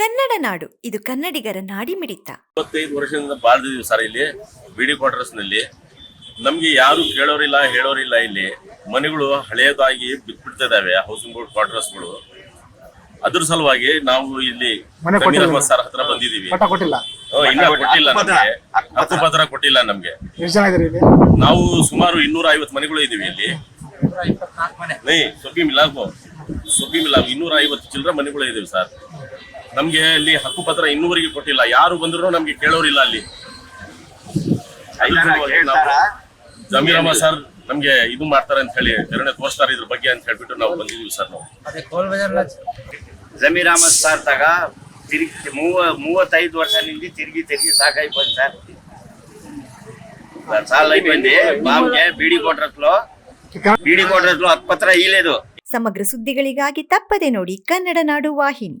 ಕನ್ನಡ ನಾಡು. ಇದು ಕನ್ನಡಿಗರ ನಾಡಿಮಿಡಿತ. ಇಪ್ಪತ್ತೈದು ವರ್ಷದಿಂದ ಬಾಳ್ದಿದೀವಿ ಸರ್ ಇಲ್ಲಿ ಬಿಡಿ ಕ್ವಾರ್ಟರ್ಸ್ನಲ್ಲಿ. ನಮ್ಗೆ ಯಾರು ಕೇಳೋರಿಲ್ಲ ಹೇಳೋರಿಲ್ಲ ಇಲ್ಲಿ. ಮನೆಗಳು ಹಳೆಯದಾಗಿ ಬಿಟ್ಬಿಡ್ತಿದಾವೆ ಹೌಸಿಂಗ್ ಬೋರ್ಡ್ ಕ್ವಾರ್ಟರ್ಸ್ಗಳು. ಅದ್ರ ಸಲುವಾಗಿ ನಾವು ಇಲ್ಲಿ ಮನೆ. ಅಹಮದ್ ಸರ್ ಹತ್ರ ಬಂದಿದೀವಿ. ಪಟ ಕೊಟ್ಟಿಲ್ಲ. ಹ್ಮ್, ಇನ್ನ ಕೊಟ್ಟಿಲ್ಲ ನಮ್ಗೆ. ಹಕ್ಕು ಪತ್ರ ಕೊಟ್ಟಿಲ್ಲ ನಮ್ಗೆ. ಎಷ್ಟು ಜನ ಇದ್ರಿ ಇಲ್ಲಿ? ನಾವು ಸುಮಾರು ಇನ್ನೂರ ಐವತ್ತು ಮನೆಗಳು ಇದೀವಿ ಇಲ್ಲಿ. ನೈ ಸೊಪ್ಪಿ ಮಿಲಾಕು ಸೊಪ್ಪಿ ಇನ್ನೂರ ಐವತ್ತು ಚಿಲ್ಲರ ಮನೆಗಳು ಇದೀವಿ ಸರ್. ನಮ್ಗೆ ಅಲ್ಲಿ ಹಕ್ಕುಪತ್ರ ಇನ್ನೂವರೆಗೆ ಕೊಟ್ಟಿಲ್ಲ. ಯಾರು ಬಂದ್ರು ನಮ್ಗೆ ಕೇಳೋರಿಲ್ಲ ಅಲ್ಲಿ. ಜಮೀರಮ್ಮ ಸರ್ ನಮ್ಗೆ ಇದು ಮಾಡ್ತಾರೆ ಅಂತ ಹೇಳಿ ಎರಡನೇ ತೋರಿಸ್ತಾರೆ ಇದ್ರ ಬಗ್ಗೆ ಅಂತ ಹೇಳ್ಬಿಟ್ಟು ನಾವು ಬಂದಿದ್ವಿ ಸರ್ ನಾವು. ಜಮೀರಾಮ ಸರ್ ತಗ ತಿರುಗಿ ಮೂವ ಮೂವತ್ತೈದು ವರ್ಷ ನಿಂದಿ ತಿರುಗಿ ತಿರುಗಿ ಸಾಕಾಗಿ ಬಂದು ಸರ್. ಹತ್ತು ಪತ್ರ ಸಮಗ್ರ ಸುದ್ದಿಗಳಿಗಾಗಿ ತಪ್ಪದೆ ನೋಡಿ ಕನ್ನಡ ನಾಡು ವಾಹಿನಿ.